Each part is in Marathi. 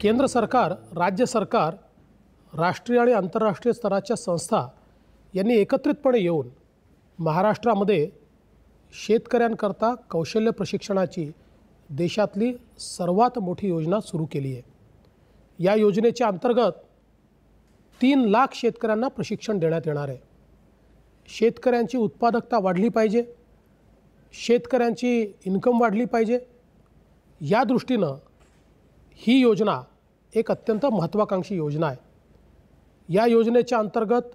केंद्र सरकार राज्य सरकार राष्ट्रीय आणि आंतरराष्ट्रीय स्तराच्या संस्था यांनी एकत्रितपणे येऊन महाराष्ट्रामध्ये शेतकऱ्यांकरता कौशल्य प्रशिक्षणाची देशातली सर्वात मोठी योजना सुरू केली आहे. या योजनेच्या अंतर्गत तीन लाख शेतकऱ्यांना प्रशिक्षण देण्यात येणार आहे. शेतकऱ्यांची उत्पादकता वाढली पाहिजे. शेतकऱ्यांची इन्कम वाढली पाहिजे. या दृष्टीनं ही योजना एक अत्यंत महत्त्वाकांक्षी योजना आहे. या योजनेच्या अंतर्गत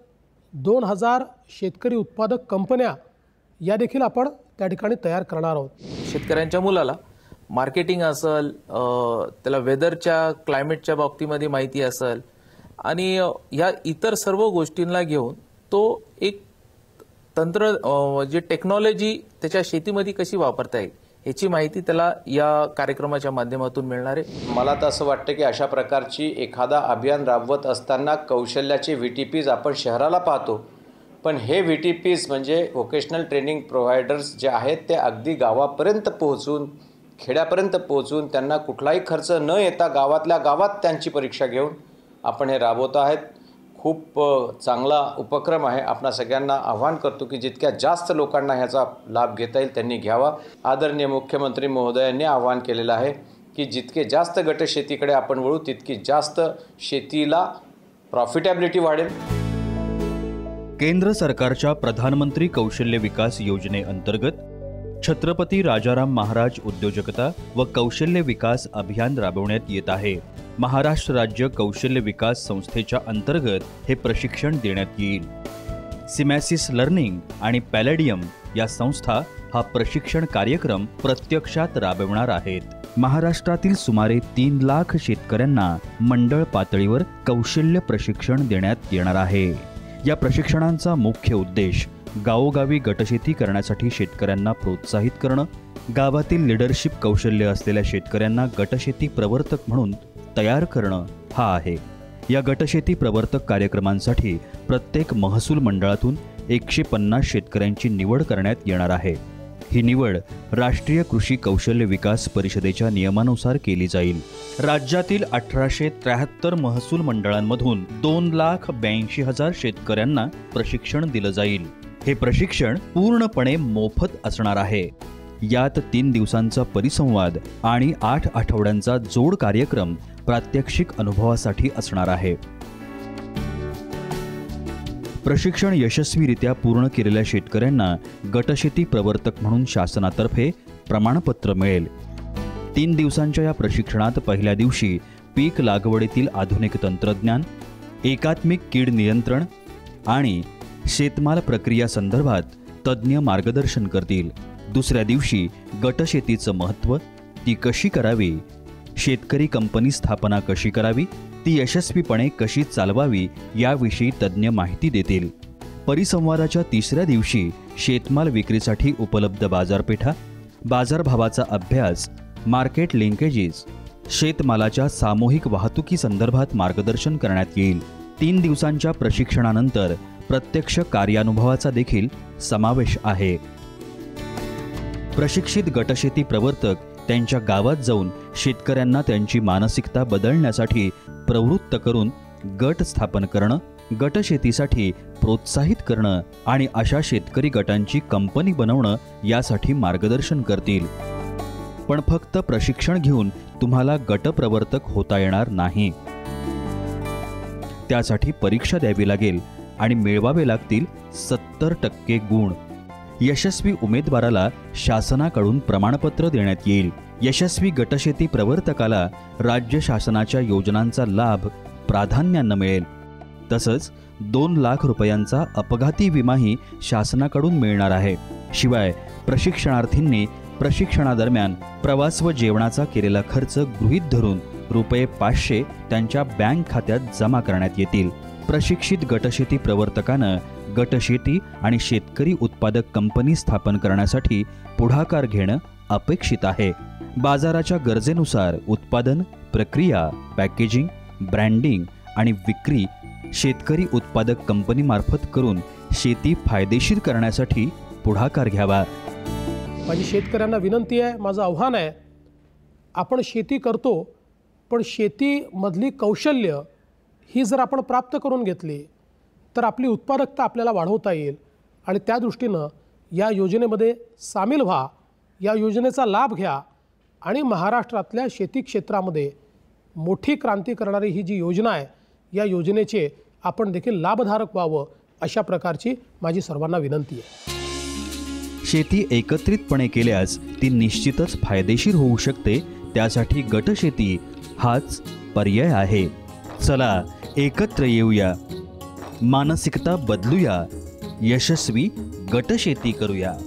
दोन हजार शेतकरी उत्पादक कंपन्या या देखील आपण त्या ठिकाणी तयार करणार आहोत. शेतकऱ्यांच्या मुलाला मार्केटिंग असेल त्याला वेदरच्या क्लायमेटच्या बाबतीमध्ये माहिती असेल आणि ह्या इतर सर्व गोष्टींना घेऊन तो एक तंत्र जे म्हणजे टेक्नॉलॉजी त्याच्या शेतीमध्ये कशी वापरता येईल. ह्याची माहिती त्याला या कार्यक्रमाच्या माध्यमातून मिळणार आहे. मला तर असं वाटतं की अशा प्रकारची एखादा अभियान राबवत असताना कौशल्याचे व्ही टी पीज आपण शहराला पाहतो. पण हे व्ही टी पीज म्हणजे व्होकेशनल ट्रेनिंग प्रोव्हायडर्स जे आहेत ते अगदी गावापर्यंत पोहोचून खेड्यापर्यंत पोहोचून त्यांना कुठलाही खर्च न येता गावातल्या गावात त्यांची परीक्षा घेऊन आपण हे राबवत आहेत. खूप चांगला उपक्रम आहे. आपणा सगळ्यांना आव्हान करतो की जितक्या जास्त लोकांना ह्याचा लाभ घेता येईल त्यांनी घ्यावा. आदरणीय मुख्यमंत्री महोदयांनी आवाहन केलेलं आहे की जितके जास्त गट शेतीकडे आपण वळू तितकी जास्त शेतीला प्रॉफिटॅबिलिटी वाढेल. केंद्र सरकारच्या प्रधानमंत्री कौशल्य विकास योजनेअंतर्गत छत्रपती राजाराम महाराज उद्योजकता व कौशल्य विकास अभियान राबवण्यात येत आहे. महाराष्ट्र राज्य कौशल्य विकास संस्थेच्या अंतर्गत हे प्रशिक्षण देण्यात येईल. सिमॅसिस लर्निंग आणि पॅलेडियम या संस्था हा प्रशिक्षण कार्यक्रम प्रत्यक्षात राबवणार आहेत. महाराष्ट्रातील सुमारे तीन लाख शेतकऱ्यांना मंडळ पातळीवर कौशल्य प्रशिक्षण देण्यात येणार आहे. या प्रशिक्षणांचा मुख्य उद्देश गावोगावी गटशेती करण्यासाठी शेतकऱ्यांना प्रोत्साहित करणं गावातील लिडरशिप कौशल्य असलेल्या शेतकऱ्यांना गटशेती प्रवर्तक म्हणून तयार करणं हा आहे. या गटशेती प्रवर्तक कार्यक्रमांसाठी प्रत्येक महसूल मंडळातून एकशे पन्नास शेतकऱ्यांची निवड करण्यात येणार आहे. ही निवड राष्ट्रीय कृषी कौशल्य विकास परिषदेच्या नियमानुसार केली जाईल. राज्यातील अठराशे त्र्याहत्तर महसूल मंडळांमधून दोन लाख ब्याऐंशी हजार शेतकऱ्यांना प्रशिक्षण दिलं जाईल. हे प्रशिक्षण पूर्णपणे मोफत असणार आहे. यात तीन दिवसांचा परिसंवाद आणि आठ आठवड्यांचा जोड कार्यक्रम प्रात्यक्षिक अनुभवासाठी असणार आहे. प्रशिक्षण यशस्वीरित्या पूर्ण केलेल्या शेतकऱ्यांना गटशेती प्रवर्तक म्हणून शासनातर्फे प्रमाणपत्र मिळेल. तीन दिवसांच्या या प्रशिक्षणात पहिल्या दिवशी पीक लागवडीतील आधुनिक तंत्रज्ञान एकात्मिक कीड नियंत्रण आणि शेतमाल प्रक्रिया संदर्भात तज्ज्ञ मार्गदर्शन करतील. दुसऱ्या दिवशी गटशेतीचं महत्त्व ती कशी करावी? शेतकरी कंपनी स्थापना कशी करावी? ती यशस्वीपणे कशी चालवावी याविषयी तज्ज्ञ माहिती देतील. परिसंवादाच्या तिसऱ्या दिवशी शेतमाल विक्रीसाठी उपलब्ध बाजारपेठा बाजारभावाचा अभ्यास मार्केट लिंकेजेस शेतमालाच्या सामूहिक वाहतुकी संदर्भात मार्गदर्शन करण्यात येईल. तीन दिवसांच्या प्रशिक्षणानंतर प्रत्यक्ष कार्यानुभवाचा देखील समावेश आहे. प्रशिक्षित गटशेती प्रवर्तक त्यांच्या गावात जाऊन शेतकऱ्यांना त्यांची मानसिकता बदलण्यासाठी प्रवृत्त करून गट स्थापन करणं गटशेतीसाठी प्रोत्साहित करणं आणि अशा शेतकरी गटांची कंपनी बनवणं यासाठी मार्गदर्शन करतील. पण फक्त प्रशिक्षण घेऊन तुम्हाला गटप्रवर्तक होता येणार नाही. त्यासाठी परीक्षा द्यावी लागेल. आणि मिळवावे लागतील सत्तर टक्के गुण. यशस्वी उमेदवाराला शासनाकडून प्रमाणपत्र देण्यात येईल. यशस्वी गटशेती प्रवर्तकाला राज्य शासनाच्या योजनांचा लाभ प्राधान्यानं मिळेल. तसंच दोन लाख रुपयांचा अपघाती विमाही शासनाकडून मिळणार आहे. शिवाय प्रशिक्षणार्थींनी प्रशिक्षणादरम्यान प्रवास व जेवणाचा केलेला खर्च गृहीत धरून रुपये पाचशे त्यांच्या बँक खात्यात जमा करण्यात येतील. प्रशिक्षित गटशेती प्रवर्तकानं गटशेती आणि शेतकरी उत्पादक कंपनी स्थापन करण्यासाठी पुढाकार घेणं अपेक्षित आहे. बाजाराच्या गरजेनुसार उत्पादन प्रक्रिया पॅकेजिंग ब्रँडिंग आणि विक्री शेतकरी उत्पादक कंपनीमार्फत करून शेती फायदेशीर करण्यासाठी पुढाकार घ्यावा. माझी शेतकऱ्यांना विनंती आहे माझं आव्हान आहे आपण शेती करतो पण शेतीमधली कौशल्य ही जर आपण प्राप्त करून घेतली तर आपली उत्पादकता आपल्याला वाढवता येईल. आणि त्या दृष्टीनं या योजनेमध्ये सामील व्हा या योजनेचा लाभ घ्या आणि महाराष्ट्रातल्या शेती क्षेत्रामध्ये मोठी क्रांती करणारी ही जी योजना आहे या योजनेचे आपण देखील लाभधारक व्हावं अशा प्रकारची माझी सर्वांना विनंती आहे. शेती एकत्रितपणे केल्यास ती निश्चितच फायदेशीर होऊ शकते. त्यासाठी गटशेती हाच पर्याय आहे. चला एकत्र येऊया. मानसिकता बदलूया. यशस्वी गटशेती करूया.